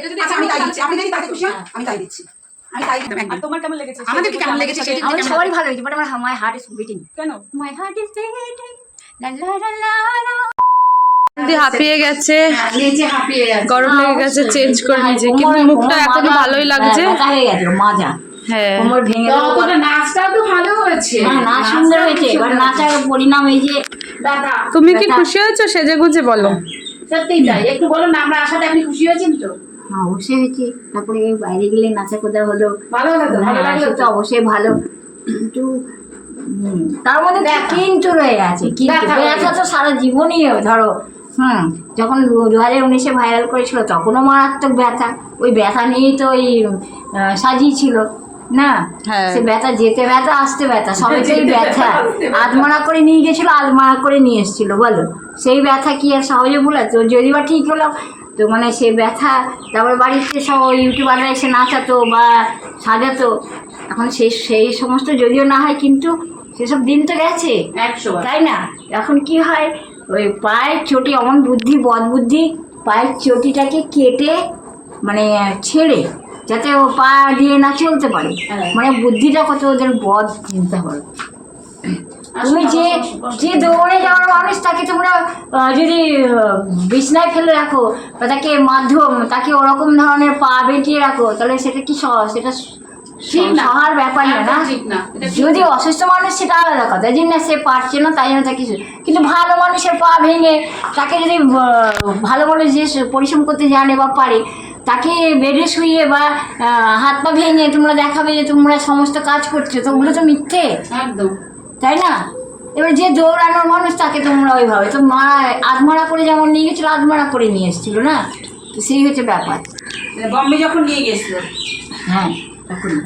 এটা যদি আমি তাই দিচ্ছি। আপনি যদি তাহলে- খুশি আমি তাই দিচ্ছি। আমি তাই দিতাম একদম তোমার কেমন লেগেছে? আমাদের কেমন লেগেছে? সেটা আমার সবারই ভালো হয়েছে বাট আমার মাই হার্ট ইজ বিটিং কেন? মাই হার্ট ইজ বিটিং লা লা লা লা লা। হাঁপিয়ে গেছে। নিচে হাঁপিয়ে গেছে। গরম লেগে গেছে চেঞ্জ করে নিয়েছে। কিন্তু মুখটা এখনও ভালোই লাগছে। মাজা। হ্যাঁ। নাচটাও তো ভালো হয়েছে। হ্যাঁ নাচ সুন্দর হয়েছে। এবার নাচার পরিণাম এই যে দাদা তুমি কি খুশি হয়েছো? সেজে গুজে বলো। সত্যিই তাই। একটু বলুন না আমরা আসাতে আপনি খুশি হয়েছেন তো? হ্যাঁ, অবশ্যই হয়েছে। তারপরে বাইরে গেলে নাচা কোথাও হলো? ভালো হলো তো ভালো হ্যাঁ, লাগল তো অবশ্যই ভালো। কিন্তু তার মধ্যে কিন্তু রয়ে আছে কিন্তু ব্যথা তো সারা জীবনই ধরো। হুম যখন দু হাজার উনিশে ভাইরাল করেছিল তখনও মারাত্মক ব্যথা। ওই ব্যথা নিয়েই তো ওই সাজিয়েছিল না? হ্যাঁ। সে ব্যথা যেতে ব্যথা আসতে ব্যথা সবেতেই ব্যথা। আধমারা করে নিয়ে গেছিল আধমারা করে নিয়ে এসেছিল বলো। সেই ব্যথা কি আর সহজে ভুলে তো যদি বা ঠিক হলো তো মানে সে ব্যথা তারপর বাড়িতে সব ইউটিউবাররা এসে নাচাতো বা সাজাতো। এখন সেই সেই সমস্ত যদিও না হয় কিন্তু সেসব দিন তো গেছে। একশো তাই না? এখন কি হয়? ওই পায়ের চটি অমন বুদ্ধি বদ বুদ্ধি পায়ের চটিটাকে কেটে মানে ছেড়ে যাতে ও পা দিয়ে না চলতে পারে। হ্যাঁ। মানে বুদ্ধিটা কত ওদের বদ চিন্তা করে। তুমি যে যে দৌড়ে যাওয়ার মানুষ তাকে তোমরা যদি বিছনায় ফেলে রাখো বা তাকে মাধ্যম তাকে ওরকম ধরনের পা বেঁকিয়ে রাখো তাহলে সেটা কি সেটা। সহার ব্যাপার না। যদি অসুস্থ মানুষ সেটা আলাদা কথা। যে না সে পারছে না তাই জন্য তাকে কিন্তু ভালো মানুষের পা ভেঙে তাকে যদি ভালো মানুষ যে পরিশ্রম করতে জানে বা পারে তাকে বেডে শুয়ে বা আহ, হাত পা ভেঙে তোমরা দেখাবে যে তোমরা সমস্ত কাজ করছ তো ওগুলো তো মিথ্যে। একদম। তাই না? এবার যে দৌড়ানোর মানুষ তাকে তোমরা ওইভাবে তো মা আধমারা করে যেমন নিয়ে গেছিল আধমারা করে নিয়ে এসেছিল না? তো সেই হচ্ছে ব্যাপার। বম্বে যখন নিয়ে গেছিল? হ্যাঁ। তখন।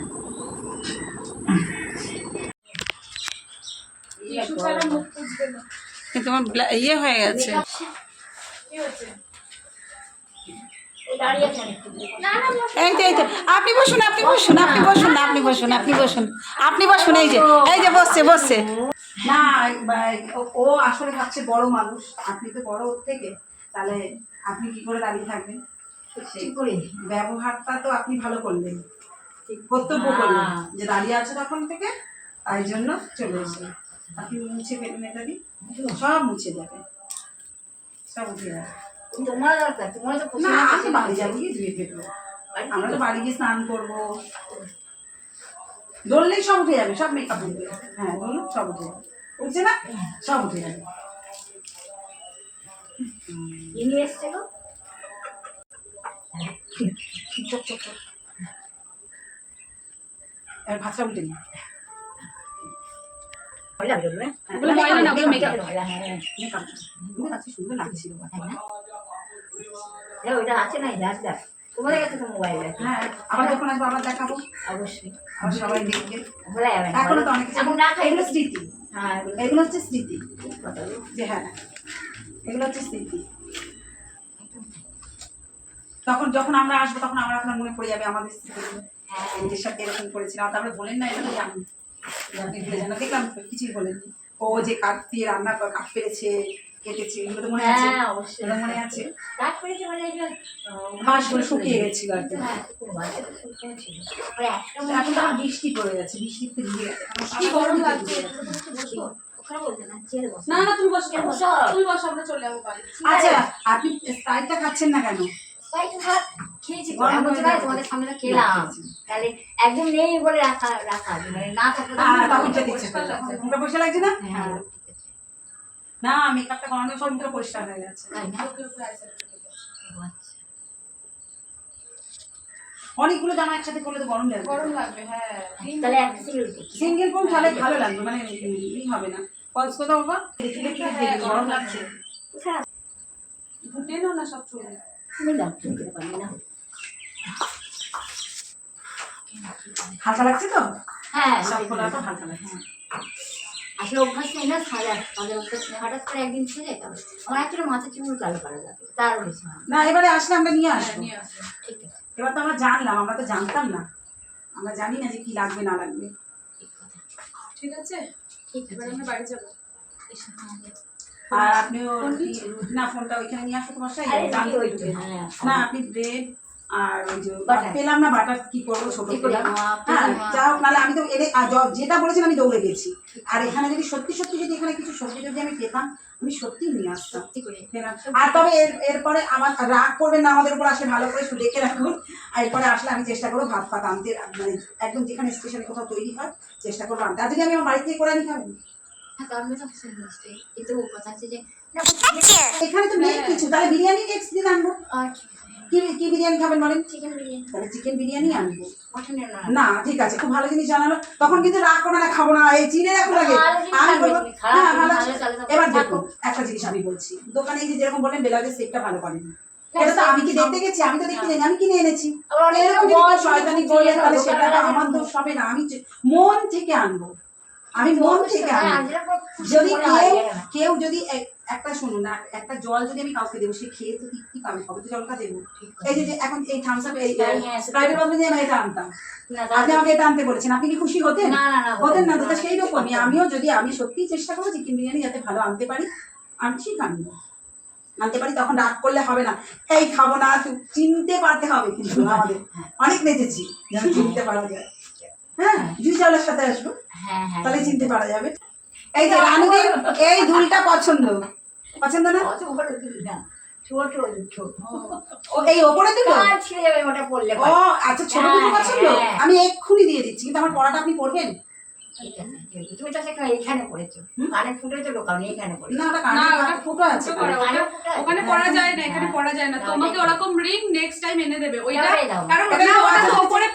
ব্লা- ইয়ে হয়ে গেছে। কি হচ্ছে? এই যে এই যে আপনি বসুন আপনি বসুন আপনি বসুন আপনি বসুন আপনি বসুন আপনি বসুন এই যে এই যে বসছে বসছে। না ও- আসলে বড় মানুষ আপনি তো বড় ওর থেকে তাহলে আপনি কি করে দাঁড়িয়ে থাকবেন? ঠিক করে ব্যবহারটা তো আপনি ভালো করলেন কর্তব্য করলেন যে দাঁড়িয়ে আছে তখন থেকে তাই জন্য চলে এসে আপনি মুছে ফেলুন এটা দিই সব মুছে যাবে সব উঠে যাবে। তোমার দরকার তোমার তো না আমি বাড়ি যাব গিয়ে ধুয়ে ফেলব আমরা তো বাড়ি গিয়ে স্নান করব। সব উঠে যাবে সব মেকআপ উঠবে হ্যাঁ সব উঠে যাবে। উঠছে না? সব উঠে যাবে। ইনি এসছে গো। ওগুলো ময়লা না, মেকআপ সুন্দর লাগছিল ওইটা আছে না দেখ দেখ তোমাদের কাছে তো মোবাইল আছে। হ্যাঁ আবার যখন আসব আবার দেখাবো। অবশ্যই। আবার সবাই দেখবে। ভোলা যাবে না তো অনেক এখন না খাই এগুলো স্মৃতি। হ্যাঁ এগুলো এগুলো হচ্ছে স্মৃতি। যে হ্যাঁ এগুলো হচ্ছে স্মৃতি। তখন যখন আমরা আসব তখন আমরা আপনার মনে পড়ে যাবে আমাদের হ্যাঁ। সাথে এরকম করেছিলাম তারপরে বলেন না এটা তো জানি। দেখলাম কিছুই বলেননি। ও যে কাঠ দিয়ে রান্না করে কাঠ পেরেছে কেটেছে এগুলো তো মনে আছে? হ্যাঁ মনে আছে? কাজ করেছে মানে শুকিয়ে গেছিল আর কি। হ্যাঁ এখন তো বৃষ্টি পড়ে বৃষ্টিতে ভিজে কি গরম লাগছে? না না না তুমি বসো? তুমি বসো। আমরা চলে যাব আচ্ছা আপনি স্প্রাইটটা খাচ্ছেন না কেন? খেয়েছি গরম। তোমাদের সামনে খেলাম। তাহলে একদম নেই বলে রাখা রাখা আছে, মানে না থাকলে তো হ্যাঁ, আমরা না মেকআপটা করানোর পরিষ্কার হয়ে গেছে। তাই না? আচ্ছা। অনেকগুলো জামা একসাথে করলে তো গরম লাগবে। গরম লাগবে হ্যাঁ। তাহলে একটা সিঙ্গেল সিঙ্গেল ফোন তাহলে ভালো লাগবে মানে ই হবে না। পলস কোথাও বাবা দেখি দেখি গরম লাগছে। ফুটে নাও না সব চলে? হালকা লাগছে তো? হ্যাঁ সব খোলা তো হালকা লাগছে। আসলে অভ্যাস নেই না সাজা সাজা অভ্যাস নেই হঠাৎ করে একদিন সেজে তো আমার একটা মাথা চুল কালো করা যাবে তার বেশি না। এবারে আসলে আমরা নিয়ে হ্যাঁ আসব নিয়ে আসো ঠিক আছে। এবার তো আমরা জানলাম আমরা তো জানতাম না। আমরা জানি না যে কি লাগবে না লাগবে। ঠিক আছে? ঠিক এবার আছে। আমরা বাড়ি যাব। আর আপনিও না ফোনটা ওইখানে নিয়ে আসো তোমার সাথে হ্যাঁ না আপনি ব্রেড আর ওই যে পেলাম না বাটার কি করব ছোট পেলাম। হ্যাঁ যা হোক নাহলে আমি তো এলে যেটা বলেছেন আমি দৌড়ে গেছি। আর এখানে যদি সত্যি সত্যি যদি এখানে কিছু সবজি যদি আমি পেতাম আমি সত্যি নিয়ে আসতাম। সত্যি করে পেলাম। আর তবে এর এরপরে আমার রাগ করবেন না আমাদের উপর আসলে ভালো করে ডেকে রাখুন। আর এরপরে আসলে আমি চেষ্টা করব ভাত ফাত আনতে মানে একদম যেখানে স্টেশনে কোথাও তৈরি হয় চেষ্টা করব আনতে। আর যদি আমি আমার বাড়ি থেকে করে আনি খাবেন হ্যাঁ কিন্তু কথা হচ্ছে যে এখানে তো নেই কিছু। তাহলে বিরিয়ানি নেক্সট দিন আনব? কি কি বিরিয়ানি খাবেন বলেন? চিকেন বিরিয়ানি তাহলে চিকেন বিরিয়ানি আনব। না ঠিক আছে খুব ভালো জিনিস জানালো। তখন কিন্তু রাগ করো না খাব না। এই চিনে রাখো লাগে আমি বলব হ্যাঁ ভালো এবার দেখো একটা জিনিস আমি বলছি। দোকানে এই যে যেরকম বললেন বেলাজের সেটটা ভালো করেনি এটা তো আমি কি দেখতে গেছি? আমি তো দেখতে আমি কিনে এনেছি। শয়তানি করলে তাহলে সেটা আমার দোষ হবে না। আমি মন থেকে আনব। আমি মন থেকে হ্যাঁ, যদি কেউ কেউ যদি একটা শুনুন না একটা জল যদি আমি কাউকে দেবো সে খেয়ে তো তৃপ্তি পাবে? কবে তো জলটা দেবো? এই যে এখন এই থামস আপ এই হ্যাঁ, হ্যাঁ, সেটা- স্প্রাইটের বদলে যে আমি এটা আনতাম। আপনি আমাকে এটা আনতে বলেছেন। আপনি কি খুশি হতেন? না, না, না, হতেন না না। সেই রকমই। আমিও যদি আমি সত্যি চেষ্টা করব চিকেন বিরিয়ানি যাতে ভালো আনতে পারি আমি ঠিক আনব আনতে পারি তখন রাগ করলে হবে না। এই খাব না তুই চিনতে পারতে হবে কিন্তু আমাদের। অনেক নেচেছি চিনতে পারা যায়। হ্যাঁ জুই সাথে আসব। হ্যাঁ হ্যাঁ। তাহলে চিনতে পারা যাবে। এই যে রানুদির এই দুলটা পছন্দ। পছন্দ না? ছোট ছোট ও এই ওপরে দুটো ছিঁড়ে যাবে ওটা পড়লে? ও আচ্ছা ছোট দুটো হ্যাঁ, পছন্দ। আমি এক্ষুনি দিয়ে দিচ্ছি কিন্তু আমার পড়াটা আপনি পড়বেন। তুমি তো সেখানে ফুটে তো ফুটো আছে? ওখানে যায় না এখানে যায় না তোমাকে ওরকম রিং নেক্সট টাইম এনে দেবে ওটা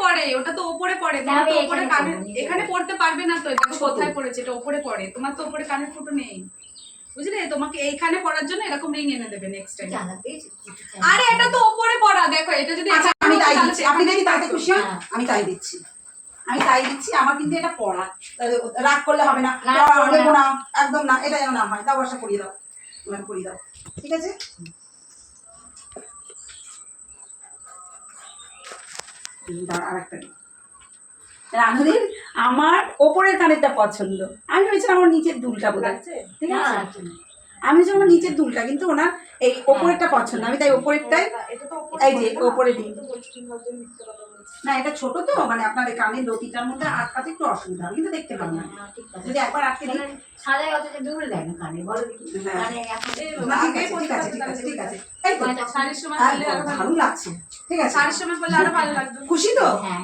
পড়ে ওটা তো পড়ে এখানে পড়তে পারবে না তো কোথায় পড়েছে এটা পড়ে তোমার তো ফুটো নেই বুঝলে তোমাকে এইখানে পড়ার জন্য এরকম রিং এনে দেবে নেক্সট টাইম আরে এটা তো ওপরে পড়া দেখো এটা যদি আমি তাই দিচ্ছি আপনি যদি তাতে খুশি। আমি তাই দিচ্ছি আমি তাই দিচ্ছি আমার কিন্তু এটা পড়া। রাগ করলে হবে না। নেব একদম না এটা যেন না হয়। দাও বর্ষা করিয়ে দাও। এবার করিয়ে দাও। ঠিক আছে? রানুদের আমার ওপরের কানেরটা পছন্দ। আমি ভেবেছিলাম আমার নিচের দুলটা বোধ ঠিক আছে? আমি ভেবেছিলাম আমার নিচের দুলটা কিন্তু ওনার এই ওপরেরটা পছন্দ আমি তাই ওপরেরটাই এই যে ওপরে দিই। না এটা ছোট তো মানে আপনার এই কানের লতিটার মধ্যে আটকাতে একটু অসুবিধা হবে কিন্তু দেখতে পাবেন। না যদি একবার আটকে দিই। সাদা অথচ দূরে দেয় না কানে বলো হ্যাঁ। কানে এখন না, ঠিক আছে ঠিক আছে ঠিক আছে শাড়ির সময় আর ভালো ভালো লাগছে। ঠিক আছে। শাড়ির সময় পরলে আরও ভালো লাগবে। খুশি তো? হ্যাঁ।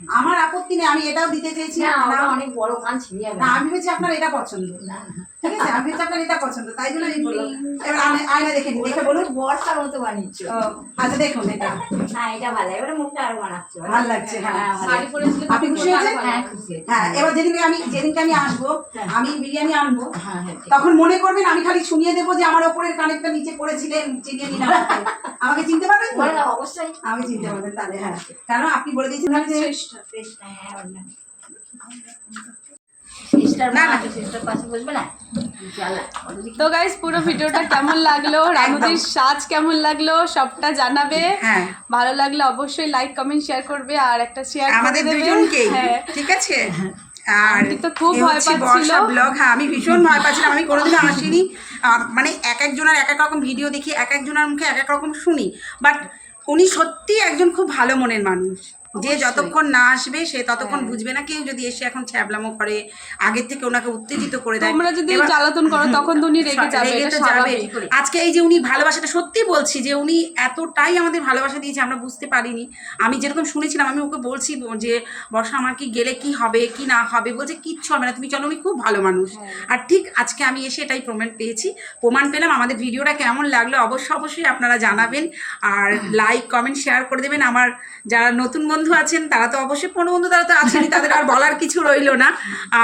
আমার আপত্তি নেই আমি এটাও দিতে চেয়েছি না অনেক বড় কান ছিঁড়ে না, আমি ভেবেছি আপনার এটা পছন্দ। না। ঠিক আছে আমি পছন্দ তাই জন্য আমি বললাম। এবার আয়না- আয়না দেখে বলুন বর্ষার মতো বানিয়েছো। আচ্ছা দেখুন এটা। হ্যাঁ এটা ভালো। এবারে মুখটা আরও বানাচ্ছো। ভালো লাগছে, হ্যাঁ। শাড়ি পরেছিলে আপনি খুশি হয়েছেন? হ্যাঁ খুশি হ্যাঁ এবার যেদিনকে আমি যেদিনকে আমি আসব। আমি বিরিয়ানি আনব তখন মনে করবেন আমি খালি শুনিয়ে দেবো যে আমার ওপরের কানেরটা নিচে পড়েছিলেন চিনিয়ে নিন আমাকে। আমাকে চিনতে পারবেন? অবশ্যই। আমাকে চিনতে পারবেন তাহলে হ্যাঁ। কারণ আপনি বলে দিয়েছেন যে তো গাইস পুরো ভিডিওটা কেমন লাগল? রানুদির সাজ কেমন লাগল? সবটা জানাবে। হ্যাঁ। ভালো লাগলে অবশ্যই লাইক কমেন্ট শেয়ার করবে আর একটা শেয়ার আমাদের দুজনকেই হ্যাঁ। ঠিক আছে? আর তো খুব ভয় পাচ্ছিল। ব্লগ হ্যাঁ আমি ভীষণ ভয় পাচ্ছিলাম। আমি কোনোদিনও আসিনি। মানে এক একজনের এক এক রকম ভিডিও দেখি এক একজনের মুখে এক এক রকম শুনি। বাট উনি সত্যি একজন খুব ভালো মনের মানুষ। যে যতক্ষণ না আসবে সে ততক্ষণ হ্যাঁ। বুঝবে না। কেউ যদি এসে এখন ছ্যাবলামো করে আগের থেকে ওনাকে উত্তেজিত করে দেয় তোমরা যদি জ্বালাতন করো তখন তো উনি রেগে যাবে রেগে তো যাবে। আজকে এই যে উনি ভালোবাসাটা সত্যি বলছি যে উনি এতটাই আমাদের ভালোবাসা দিয়েছে আমরা বুঝতে পারিনি। আমি যেরকম শুনেছিলাম আমি ওকে বলছি যে বর্ষা আমার কি গেলে কি হবে কি না হবে? বলছে কিচ্ছু হবে না তুমি চলো উনি খুব ভালো মানুষ। আর ঠিক আজকে আমি এসে এটাই প্রমাণ পেয়েছি। প্রমাণ পেলাম আমাদের ভিডিওটা কেমন লাগল অবশ্যই অবশ্যই আপনারা জানাবেন। আর লাইক কমেন্ট শেয়ার করে দেবেন। আমার যারা নতুন বন্ধু আছেন তারা তো অবশ্যই পুরনো বন্ধু তারা তো আছেনই তাদের আর বলার কিছু রইল না।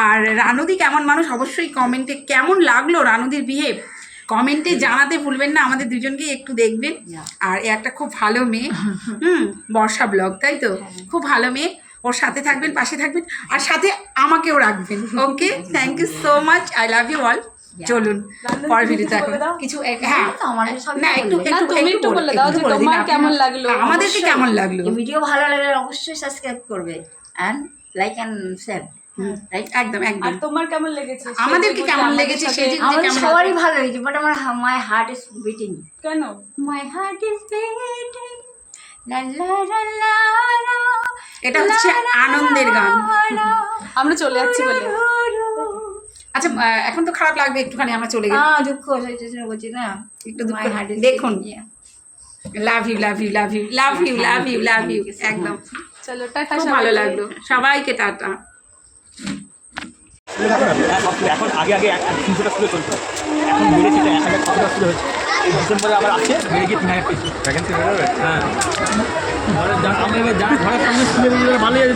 আর রানুদি কেমন মানুষ অবশ্যই কমেন্টে কেমন লাগল রানুদির বিহেভ? কমেন্টে জানাতে ভুলবেন না আমাদের দুজনকে একটু দেখবেন। আর একটা খুব ভালো মেয়ে। হুম বর্ষা ব্লগ তাই তো? খুব ভালো মেয়ে। ওর সাথে থাকবেন পাশে থাকবেন আর সাথে আমাকেও রাখবেন okay? Thank you so much I love you all চলুন পরের ভিডিওতে এখন কিছু হ্যাঁ আমার না একটু একটু তুমি একটু বলে দাও যে তোমার কেমন লাগল? আমাদেরকে কেমন লাগল? ভিডিও ভালো লাগলে অবশ্যই সাবস্ক্রাইব করবে। অ্যান্ড লাইক অ্যান্ড শেয়ার একদম আর একদম তোমার কেমন লেগেছে? আমাদেরকে কেমন লেগেছে সাথে- সে যে- আমাদের সবারই ভালো হয়েছে বাট আমার মাই হার্ট ইজ বিটিং কেন? মাই হার্ট ইজ বিটিং এটা হচ্ছে আনন্দের গান। আমরা চলে যাচ্ছি বলে। আচ্ছা এখন তো খারাপ লাগবে একটুখানি আমরা চলে গেলাম। দুঃখ বলছি না? একটু দেখুন। Love you love you love you love you love you love you একদম। চলো টাটা খুব ভালো লাগল। সবাইকে টাটা। এখন আগে আগে তিনশোটা স্কুলে চলতো। এখন বেড়েছে এক হাজার কতটা স্কুলে হচ্ছে। এই ডিসেম্বরে আবার আছে বেড়ে গিয়ে তিন হাজার পেয়েছি। ভ্যাকেন্সি হ্যাঁ আমরা এবার যারা ঘরের সামনে স্কুলে ভালোই আছে।